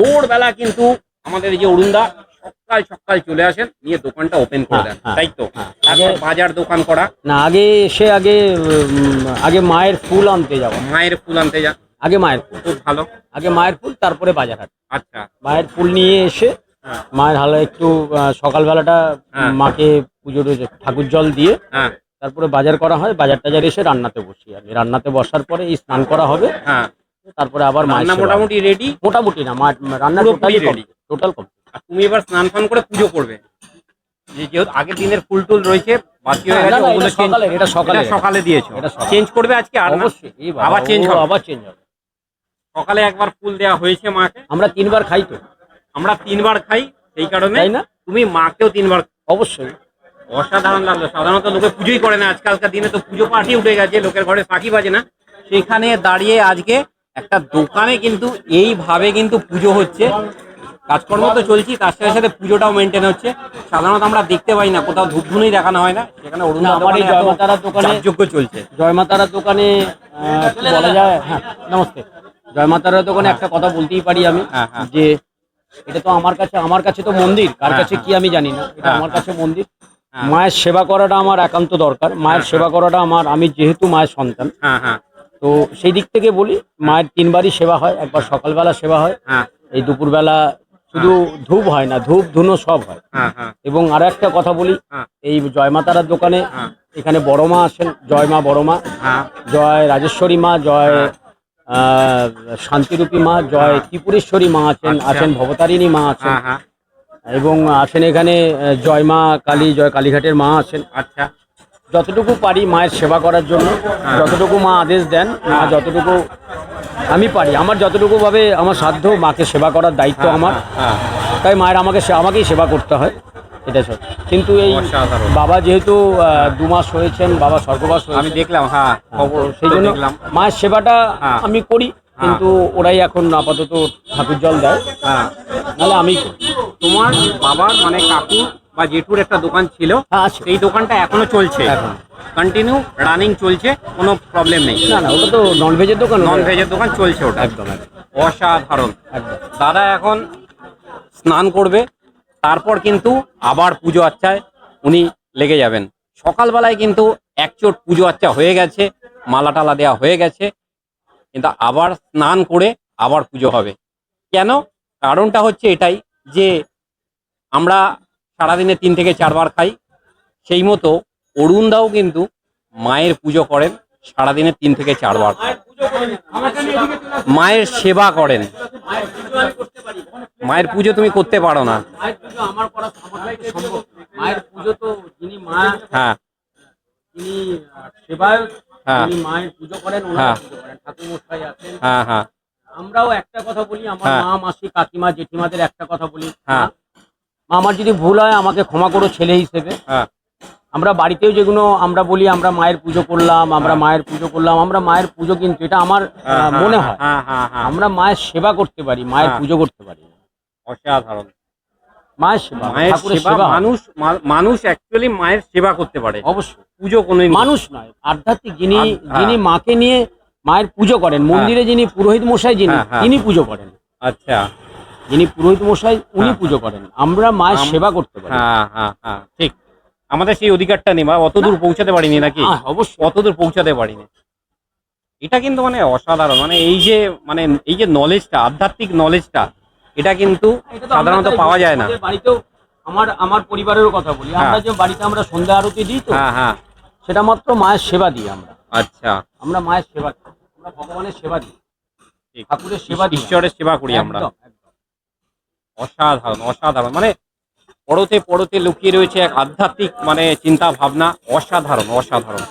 ভোরবেলা কিন্তু আমাদের এই যে অরুণদা সকাল সকাল চলে আসেন নিয়ে দোকানটা ওপেন করে হ্যাঁ, দেন হ্যাঁ, তাই তো? হ্যাঁ। আগে- বাজার দোকান করা। না আগে এসে আগে আগে মায়ের ফুল আনতে যাওয়া। মায়ের ফুল আনতে যা আগে মায়ের ফুল। খুব ভালো। আগে মায়ের ফুল তারপরে বাজার হাট আচ্ছা। মায়ের ফুল নিয়ে এসে। মায়ের হালে একটু সকালবেলাটা। মাকে পুজোর ওই ঠাকুর জল দিয়ে তারপরে বাজার করা হয়। বাজার টাজার এসে রান্নাতে বসি। আমি রান্নাতে বসার পরে এই স্নান করা হবে। তারপরে আবার রান্না মোটামুটি রেডি মোটামুটি না রান্না টোটালি ready। Total complete. তুমি এবার স্নান ফান করে পুজো করবে। যেহেতু আগের দিনের ফুল টুল রয়েছে বাকি হয়ে গেছে ওগুলো সকালে, এটা সকালে। সকালে দিয়েছ। এটা চেঞ্জ করবে আজকে আর অবশ্যই আবার ও হবে? আবার চেঞ্জ হবে। সকালে একবার ফুল দেওয়া হয়েছে মাকে। আমরা তিনবার খাই তো। আমরা তিনবার খাই সেই কারণে তাই না? তুমি মাকেও তিনবার অবশ্যই। অসাধারণ লাগল। সাধারণত লোকে পুজোই করে না। আজকালকার দিনে তো পুজো পাঠি উঠে গেছে লোকের ঘরে ফাঁকি বাজে না। সেখানে দাঁড়িয়ে আজকে একটা দোকানে কিন্তু এইভাবে কিন্তু পুজো হচ্ছে। কাজকর্ম তো চলছি তার সাথে সাথে পুজোটাও মেনটেন হচ্ছে। সাধারণত আমরা দেখতে পাই না কোথাও ধূপধুনি দেখানো হয় না। সেখানে অরুণ জয়মাতারার দোকানে- যোগ্য চলছে। জয় মাতারার দোকানে আহ, বলা যায়? হ্যাঁ নমস্তে। জয় মাতারার দোকানে একটা কথা বলতেই পারি আমি হ্যাঁ, হ্যাঁ। যে এটা তো আমার কাছে আমার কাছে তো মন্দির কার হ্যাঁ, কাছে হ্যাঁ। কি আমি জানি না। এটা হ্যাঁ, আমার কাছে মন্দির। হ্যাঁ। মায়ের সেবা করাটা আমার একান্ত দরকার। মায়ের হ্যাঁ, সেবা করাটা আমার আমি যেহেতু মায়ের সন্তান হ্যাঁ হ্যাঁ। তো সেই দিক থেকে বলি মায়ের তিনবারই সেবা হয় একবার সকালবেলা সেবা হয় হ্যাঁ। এই দুপুরবেলা শুধু ধূপ হয় না ধূপ ধুনো সব হয়। হ্যাঁ হ্যাঁ। এবং আরও একটা কথা বলি হ্যাঁ। এই জয় মাতারার দোকানে হ্যাঁ। এখানে বড় মা আসেন জয় মা বড় মা। হ্যাঁ। জয় রাজেশ্বরী মা জয় আহ, শান্তিরূপী মা জয় ত্রিপুরেশ্বরী মা আছেন আচ্ছা। আছেন ভবতারিণী মা আছেন। হ্যাঁ হ্যাঁ। এবং আছেন এখানে জয় মা কালী জয় কালীঘাটের মা আছেন। আচ্ছা। যতটুকু পারি মায়ের সেবা করার জন্য হ্যাঁ। যতটুকু মা আদেশ দেন মা যতটুকু আমি পারি। আমার যতটুকুভাবে আমার সাধ্য মাকে সেবা করার দায়িত্ব আমার। হ্যাঁ তাই মায়ের আমাকে আমাকেই সেবা করতে হয়। এটা সব। কিন্তু এই বাবা যেহেতু দু মাস হয়েছেন বাবা স্বর্গবাস আমি দেখলাম হ্যাঁ সেই জন্য মায়ের সেবাটা হ্যাঁ। আমি করি কিন্তু ওরাই এখন আপাতত ঠাকুর জল দেয়। হ্যাঁ। নাহলে আমি তোমার বাবার মানে কাকু বা জেঠুর একটা দোকান ছিল হ্যাঁ আছে। সেই দোকানটা এখনও চলছে। এখন। কন্টিনিউ রানিং চলছে কোনো প্রবলেম নেই। না না ওটা তো নন ভেজের দোকান নন ভেজের দোকান চলছে ওটা। একদম একদম। অসাধারণ। দাদা এখন স্নান করবে তারপর কিন্তু আবার পুজো আচ্ছায় উনি লেগে যাবেন। সকালবেলায় কিন্তু একচোট পুজো আচ্ছা হয়ে গেছে মালা টালা দেওয়া হয়ে গেছে কিন্তু আবার স্নান করে আবার পুজো হবে। কেন? কারণটা হচ্ছে এটাই যে আমরা সারাদিনে তিন থেকে চারবার খাই। সেই মতো অরুণদাও কিন্তু মায়ের পুজো করেন সারাদিনে তিন থেকে চারবার মায়ের সেবা করেন। মায়ের পুজো তুমি করতে পারো না। মায়ের পুজো তো যিনি মা হ্যাঁ। তিনি হ্যাঁ। তিনি মায়ের পুজো করেন হ্যাঁ। ওনারা পুজো করেন। ঠাকুর আছেন। হ্যাঁ হ্যাঁ। আমরাও একটা কথা বলি আমার। মা মাসি কাকিমা জেঠিমাদের একটা কথা বলি। হ্যাঁ। আমার যদি ভুল হয় আমাকে ক্ষমা করো ছেলে হিসেবে। হ্যাঁ। আমরা বাড়িতেও যেগুলো আমরা বলি আমরা মায়ের পুজো করলাম আমরা মায়ের পুজো করলাম আমরা মায়ের পুজো কিন্তু এটা আমার মনে হয়। হ্যাঁ হ্যাঁ হ্যাঁ। আমরা মায়ের সেবা করতে পারি মায়ের হ্যাঁ। পুজো করতে পারি। অসাধারণ। মায়ের সেবা মায়ের সেবা মানুষ মানুষ অ্যাকচুয়ালি মায়ের সেবা করতে পারে। অবশ্যই। পুজো কোনোদিন মানুষ নয় আধ্যাত্মিক যিনি হ্যাঁ। যিনি মাকে নিয়ে মায়ের পুজো করেন মন্দিরে যিনি পুরোহিত মশাই যিনি হ্যাঁ, হ্যাঁ। তিনি পুজো করেন। আচ্ছা। যিনি পুরোহিত মশাই উনি হ্যাঁ। পুজো করেন। আমরা মায়ের সেবা করতে পারি। হ্যাঁ হ্যাঁ হ্যাঁ ঠিক। আমাদের সেই অধিকারটা নেই বা অত দূর পৌঁছাতে পারিনি নাকি? হ্যাঁ, অবশ্যই। অত দূর পৌঁছাতে পারিনি। এটা কিন্তু মানে অসাধারণ। মানে এই যে মানে এই যে নলেজটা আধ্যাত্মিক নলেজটা এটা কিন্তু সাধারণত পাওয়া যায় না। বাড়িতেও আমার আমার পরিবারেরও কথা বলি। আমরা হ্যাঁ। যে বাড়িতে আমরা সন্ধ্যা আরতি দিই তো হ্যাঁ হ্যাঁ। সেটা মাত্র মায়ের সেবা দিই আমরা। আচ্ছা। আমরা মায়ের সেবা। আমরা ভগবানের সেবা দিই। ঠিক। ঠাকুরের সেবা দিই ঈশ্বরের সেবা করি আমরা। অসাধারণ অসাধারণ। মানে পড়তে পড়তে লুকিয়ে রয়েছে এক আধ্যাত্মিক মানে চিন্তা ভাবনা অসাধারণ অসাধারণ।